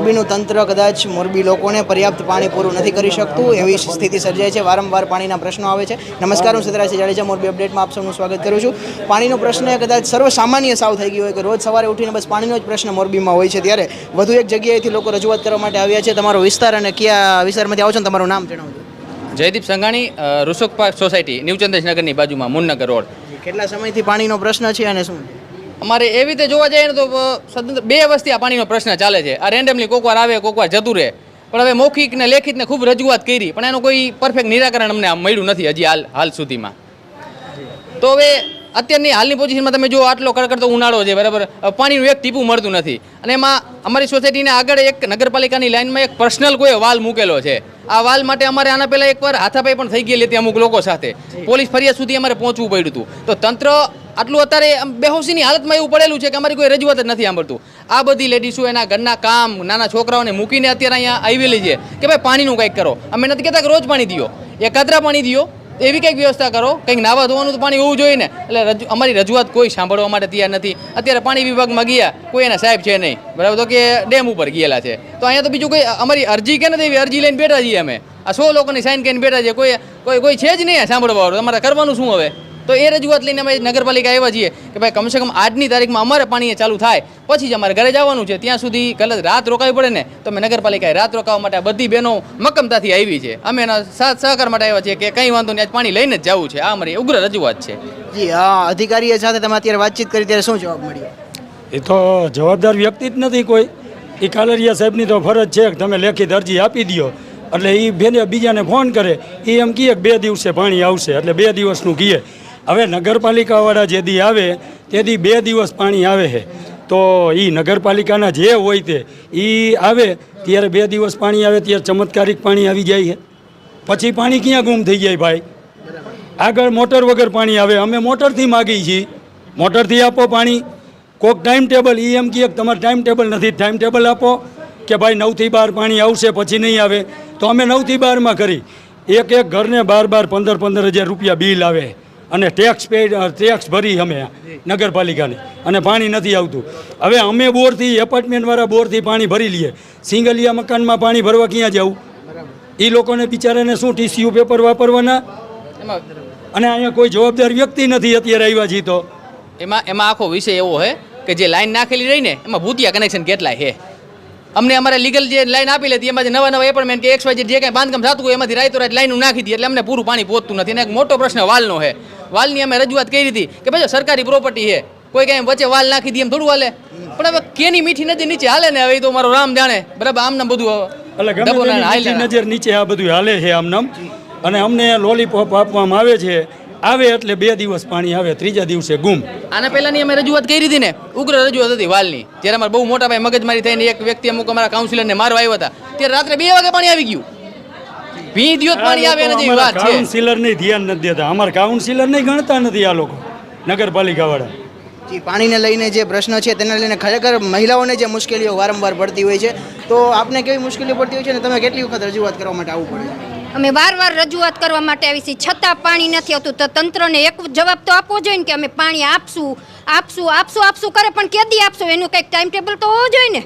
મોરબીનું તંત્ર કદાચ મોરબી લોકોને પર્યાપ્ત પાણી પૂરું નથી કરી શકતું એવી સ્થિતિ સર્જાય છે. વારંવાર પાણીના પ્રશ્નો આવે છે. નમસ્કાર હું સિદ્ધરાજ જાડેજા મોરબી અપડેટમાં આપ સૌનું સ્વાગત કરું છું. પાણીનો પ્રશ્ન કદાચ કદાચ સર્વસામાન્ય સાવ થઈ ગયો હોય કે રોજ સવારે ઉઠીને બસ પાણીનો જ પ્રશ્ન મોરબીમાં હોય છે. ત્યારે વધુ એક જગ્યાએથી લોકો રજૂઆત કરવા માટે આવ્યા છે. તમારો વિસ્તાર અને કયા વિસ્તારમાંથી આવો છો તમારું નામ જણાવજો. જયદીપ સંઘાણી અ, પાર્ક સોસાયટી ન્યૂ ચંદ્રેશનગરની બાજુમાં મુનનગર રોડ. કેટલા સમયથી પાણીનો પ્રશ્ન છે અને શું? અમારે એવી રીતે જોવા જઈએ ને તો સ્વતંત્ર બે વસ્તી આ પાણીનો પ્રશ્ન ચાલે છે. આ રેન્ડમલી કોકવાર આવે કોકવાર જતું રહે. પણ હવે મૌખિક ને લેખિત ને ખૂબ રજૂઆત કરી પણ એનું કોઈ પરફેક્ટ નિરાકરણ અમને મળ્યું નથી હજી હાલ હાલ સુધીમાં. તો હવે અત્યારની હાલની પોઝિશનમાં તમે જો આટલો કડકડતો ઉનાળો છે બરાબર? પાણીનું એક ટીપું મળતું નથી. અને એમાં અમારી સોસાયટીને આગળ એક નગરપાલિકાની લાઇનમાં એક પર્સનલ કોઈ વાલ મૂકેલો છે. આ વાલ માટે અમારે આના પહેલાં એકવાર હાથાપાઈ પણ થઈ ગયેલી હતી અમુક લોકો સાથે. પોલીસ ફરિયાદ સુધી અમારે પહોંચવું પડ્યું હતું. તો તંત્ર આટલું અત્યારે બેહોશીની હાલતમાં એવું પડેલું છે કે અમારી કોઈ રજૂઆત જ નથી સાંભળતું. આ બધી લેડીઝો એના ઘરના કામ, નાના છોકરાઓને મૂકીને અત્યારે અહીંયા આવેલી છે કે ભાઈ પાણીનું કંઈક કરો. અમે નથી કહેતા કે રોજ પાણી દો એકાદરા પાણી દો એવી કંઈક વ્યવસ્થા કરો. કંઈક નાવા ધોવાનું તો પાણી હોવું જોઈએ ને. એટલે અમારી રજૂઆત કોઈ સાંભળવા માટે તૈયાર નથી. અત્યારે પાણી વિભાગમાં ગયા, કોઈ એના સાહેબ છે નહીં. બરાબર? તો કે ડેમ ઉપર ગયેલા છે. તો અહીંયા તો બીજું કોઈ અમારી અરજી કે નથી? એવી અરજી લઈને બેઠા છીએ અમે. આ સો લોકોની સાઈન કરીને બેઠા છીએ. કોઈ કોઈ કોઈ છે જ નહીં સાંભળવા તમારે કરવાનું શું હવે? તો એ રજૂઆત લઈને અમે નગરપાલિકા આવ્યા છીએ કે ભાઈ કમસે કમ આજની તારીખમાં અમારે પાણી ચાલુ થાય. પછી જ અમારે ઘરે જવાનું છે. ત્યાં સુધી કદાચ રાત રોકાવી પડે ને તો અમે નગરપાલિકાએ રાત રોકાવા માટે બધી બહેનો મક્કમતાથી આવી છે. અમે એના સાથ સહકાર માટે આવ્યા છીએ કે કંઈ વાંધો નહીં આજ પાણી લઈને જ જવું છે. આ અમારી ઉગ્ર રજૂઆત છે. જી હા અધિકારીઓ સાથે તમે અત્યારે વાતચીત કરી ત્યારે શું જવાબ મળ્યો? એ તો જવાબદાર વ્યક્તિ જ નથી કોઈ. એ કાલરિયા સાહેબની તો ફરજ છે કે તમે લેખિત અરજી આપી દો એટલે એ બેને બીજાને ફોન કરે. એ એમ કહે કે બે દિવસે પાણી આવશે એટલે બે દિવસનું કહે હવે નગરપાલિકાવાળા જે દી આવે તે દી બે દિવસ પાણી આવે છે તો એ નગરપાલિકાના જે હોય તે એ આવે, ત્યારે બે દિવસ પાણી આવે, ત્યારે ચમત્કારિક પાણી આવી જાય છે પછી પાણી ક્યાં ગુમ થઈ જાય ભાઈ? આગળ મોટર વગર પાણી આવે. અમે મોટરથી માગીએ છીએ. મોટરથી આપો પાણી. કોક ટાઈમ ટેબલ એ એમ કહે તમારે ટાઈમ ટેબલ નથી, ટાઈમ ટેબલ આપો કે ભાઈ નવથી બાર પાણી આવશે, પછી નહીં આવે. તો અમે નવથી બારમાં કરી. એક એક ઘરને બાર બાર પંદર પંદર હજાર રૂપિયા બિલ આવે. અને ટેક્સ પે ટેક્સ ભરી અમે નગરપાલિકાને. અને પાણી નથી આવતું. હવે અમે બોરથી એપાર્ટમેન્ટવાળા બોરથી પાણી ભરી લઈએ. સિંગલિયા મકાનમાં પાણી ભરવા ક્યાં જવું એ લોકોને બિચારાને શું ટીસીયુ પેપર વાપરવાના? અને અહીંયા કોઈ જવાબદાર વ્યક્તિ નથી અત્યારે આવ્યા છીએ તો. એમાં એમાં આખો વિષય એવો છે કે જે લાઈન નાખેલી રહી ને એમાં ભૂતિયા કનેક્શન કેટલાય છે અમને અમારે લીગલ જે લાઈન આપી લેતી જે નવા નવા એપોઇન્ટમેન્ટ કે એક્સ વાય જે કાંઈ બાંધકામ થતું હોય એમાંથી રાઈતો રાઈટ લાઈન નાખી દઈએ એટલે અમને પૂરું પાણી પહોંચતું નથી. અને એક મોટો પ્રશ્ન વાલનો છે વાલની અમે રજૂઆત કરી હતી કે ભાઈ સરકારી પ્રોપર્ટી છે કોઈ કાંઈ વચ્ચે વાલ નાખી દઈએ એમ થોડું હાલે. પણ હવે કેની મીઠી નદી નીચે હાલે ને હવે તો મારો રામ જાણે. બરાબર આમ નામ બધું એટલે નજર નીચે આ બધું હાલે છે આમનામ અને અમને લોલીપોપ આપવામાં આવે છે આવે એટલે બે દિવસ પાણી આવે ત્રીજા દિવસે ગુમ. આના પહેલાની અમે રજૂઆત કરી હતી ને ઉગ્ર રજૂઆત હતી વાલની. જ્યારે અમારે બહુ મોટા ભાઈ મગજમારી થઈને એક વ્યક્તિ અમુક અમારા કાઉન્સિલરને મારવા આવ્યા હતા ત્યારે રાત્રે બે વાગે પાણી આવી ગયું. વી દિવસ પાણી આવે એના જેવી વાત છે. કાઉન્સિલર ને ધ્યાન નથી દેતા. અમાર કાઉન્સિલર નહીં ગણતા નથી આ લોકો નગરપાલિકા વાળા જી પાણીને લઈને જે પ્રશ્ન છે તેને લઈને ખરેખર મહિલાઓને જે મુશ્કેલીઓ વારંવાર પડતી હોય છે. તો આપને કેવી મુશ્કેલીઓ પડતી હોય છે ને તમે કેટલી વખત રજૂઆત કરવા માટે આવવું પડે? છે અમે વારવાર રજૂઆત કરવા માટે આવી છીએ. છતાં પાણી નથી આવતું તો તંત્રને એક જવાબ તો આપવો જોઈએ ને કે અમે પાણી આપશું આપશું આપશું આપશું કરે પણ કેદી આપશું? એનું કંઈક ટાઈમ ટેબલ તો હોવો જોઈએ ને?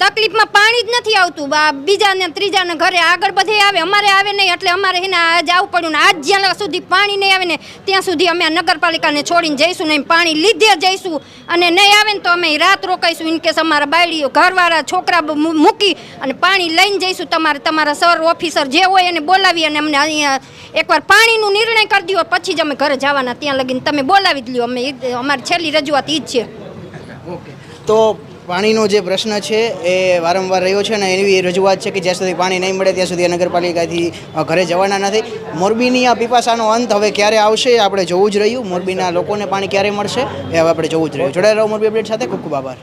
તકલીફમાં પાણી જ નથી આવતું. બીજાને ત્રીજાને ઘરે આગળ બધે આવે, અમારે આવે નહીં, એટલે અમારે એને આજ આવવું પડ્યું ને આજ જ્યાં સુધી પાણી નહીં આવે ને, ત્યાં સુધી અમે નગરપાલિકાને છોડીને જઈશું નહીં પાણી લીધે જઈશું. અને નહીં આવે ને તો અમે રાત રોકાઈશું ઇન કેસ અમારા બાયડીઓ, ઘરવાળા, છોકરા મૂકી અને પાણી લઈને જઈશું. તમારે, તમારા સર, ઓફિસર જે હોય એને બોલાવી અને અમને અહીંયા એકવાર પાણીનું નિર્ણય કરી દો પછી જ અમે ઘરે જવાના. ત્યાં લગીને તમે બોલાવી જ લ્યો. અમે અમારી છેલ્લી રજૂઆત ઈ જ છે. ઓકે. તો પાણીનો જે પ્રશ્ન છે એ વારંવાર રહ્યો છે અને એવી રજૂઆત છે કે જ્યાં સુધી પાણી નહીં મળે ત્યાં સુધી નગરપાલિકાથી ઘરે જવાના નથી. મોરબીની આ પીપાસાનો અંત હવે ક્યારે આવશે આપણે જોવું જ રહ્યું. મોરબીના લોકોને પાણી ક્યારે મળશે એ હવે આપણે જોવું જ રહ્યું. જોડાયેલા મોરબી અપડેટ સાથે. ખૂબ ખૂબ આભાર.